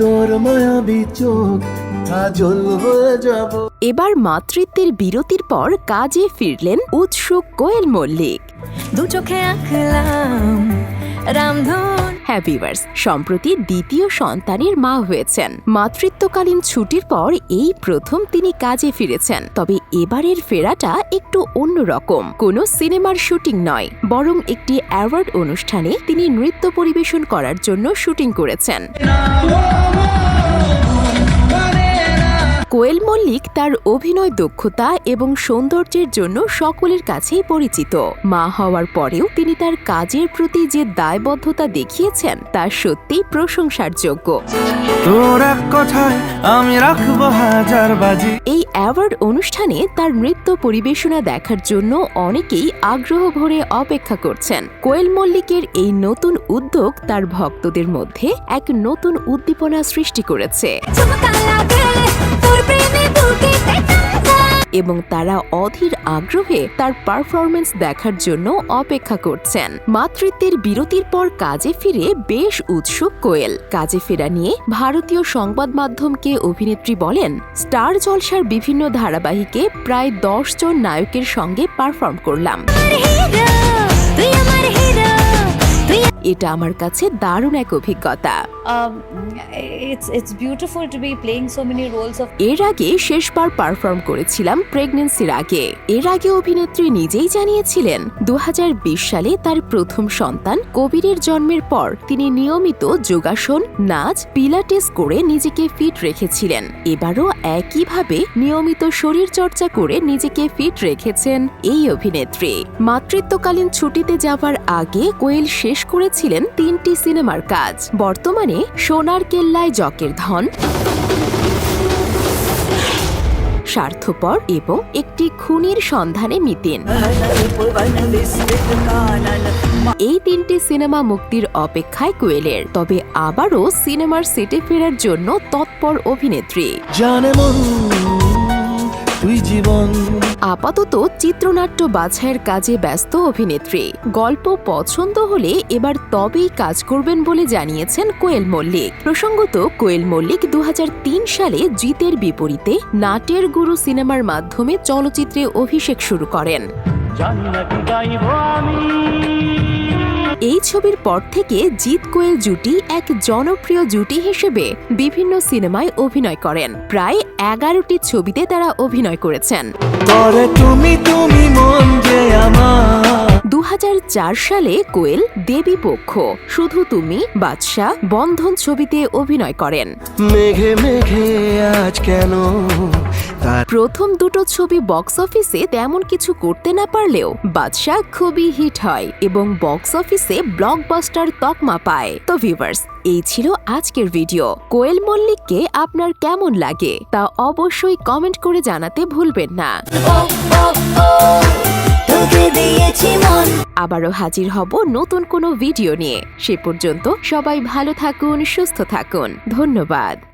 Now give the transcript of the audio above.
তোর মায়াবী চোখ কাজল হয়ে যাব। এবার মাতৃত্বের বিরতির পর কাজে ফিরলেন উৎসুক কোয়েল মল্লিক। দু চোখে আঁকলাম রামধন হ্যাঁ ভিউয়ার্স সম্প্রতি দ্বিতীয় সন্তানের মা হয়েছেন। মাতৃত্বকালীন ছুটির পর এই প্রথম তিনি কাজে ফিরেছেন, তবে এবারের ফেরাটা একটু অন্যরকম। কোনো সিনেমার শুটিং নয়, বরং একটি অ্যাওয়ার্ড অনুষ্ঠানে তিনি নৃত্য পরিবেশন করার জন্য শুটিং করেছেন। কোয়েল মল্লিক তার অভিনয় দক্ষতা এবং সৌন্দর্যের জন্য সকলের কাছেই পরিচিত। মা হওয়ার পরেও তিনি তার কাজের প্রতি যে দায়বদ্ধতা দেখিয়েছেন, তা সত্যিই প্রশংসার যোগ্য আমি রাখব হাজার বাজি। এই অ্যাওয়ার্ড অনুষ্ঠানে তার নৃত্য পরিবেশনা দেখার জন্য অনেকেই আগ্রহ ভরে অপেক্ষা করছেন। কোয়েল মল্লিকের এই নতুন উদ্যোগ তার ভক্তদের মধ্যে এক নতুন উদ্দীপনা সৃষ্টি করেছে। এবং তারা অধীর আগ্রহে তার পারফরমেন্স দেখার জন্য অপেক্ষা করছেন। মাতৃত্বের বিরতির পর কাজে ফিরে বেশ উৎসুক কোয়েল। কাজে ফেরা নিয়ে ভারতীয় সংবাদ মাধ্যমকে অভিনেত্রী বলেন স্টার জলসার বিভিন্ন ধারাবাহিকে প্রায় দশ জন নায়কের সঙ্গে পারফর্ম করলাম। এটা আমার কাছে দারুণ এক অভিজ্ঞতা। It's it's beautiful to be playing so many roles of এর আগে শেষবার পারফর্ম করেছিলাম প্রেগনেন্সির আগে। এর আগে অভিনেত্রী নিজেই জানিয়েছিলেন, দুহাজার বিশ সালে তার প্রথম সন্তান কবিরের জন্মের পর তিনি নিয়মিত যোগাসন, নাচ, পিলাটেস করে নিজেকে ফিট রেখেছিলেন। এবারও একইভাবে নিয়মিত শরীর চর্চা করে নিজেকে ফিট রেখেছেন এই অভিনেত্রী। মাতৃত্বকালীন ছুটিতে যাওয়ার আগে কোয়েল শেষ করেছিলেন তিনটি সিনেমার কাজ। বর্তমানে সোনার কেল্লায় জকের ধন, স্বার্থপর এবং একটি খুনির সন্ধানে মিতেন। এই তিনটি সিনেমা মুক্তির অপেক্ষায় কোয়েলের, তবে আবারও সিনেমার সেটে ফেরার জন্য তৎপর অভিনেত্রী। আপাতত চিত্রনাট্য বাছাইয়ের কাজে ব্যস্ত অভিনেত্রী। গল্প পছন্দ হলে এবার তবেই কাজ করবেন বলে জানিয়েছেন কোয়েল মল্লিক। প্রসঙ্গত, কোয়েল মল্লিক দু হাজার তিন সালে জিতের বিপরীতে নাটের গুরু সিনেমার মাধ্যমে চলচ্চিত্রে অভিষেক শুরু করেন। এই ছবির পর থেকে জিৎ কোয়েল জুটি এক জনপ্রিয় জুটি হিসেবে বিভিন্ন সিনেমায় অভিনয় করেন। প্রায় এগারোটি ছবিতে তারা অভিনয় করেছেন। তুমি তুমি মন যে আমার। সালে কোয়েল দেবী পক্ষ শুধু তুমি বাদশাহ বন্ধন ছবিতে অভিনয় করেন। মেঘে মেঘে আজ কেন? প্রথম দুটো ছবি বক্স অফিসে তেমন কিছু করতে না পারলেও বাদশাহ খুবই হিট হয় এবং বক্স অফিসে ব্লকবাস্টার তকমা পায়। তো ভিউয়ার্স এই ছিল আজকের ভিডিও। কোয়েল মল্লিককে আপনার কেমন লাগে তা অবশ্যই কমেন্ট করে জানাতে ভুলবেন না। ও ও ও আবারও হাজির হব নতুন কোনো ভিডিও নিয়ে। সে পর্যন্ত সবাই ভালো থাকুন, সুস্থ থাকুন। ধন্যবাদ।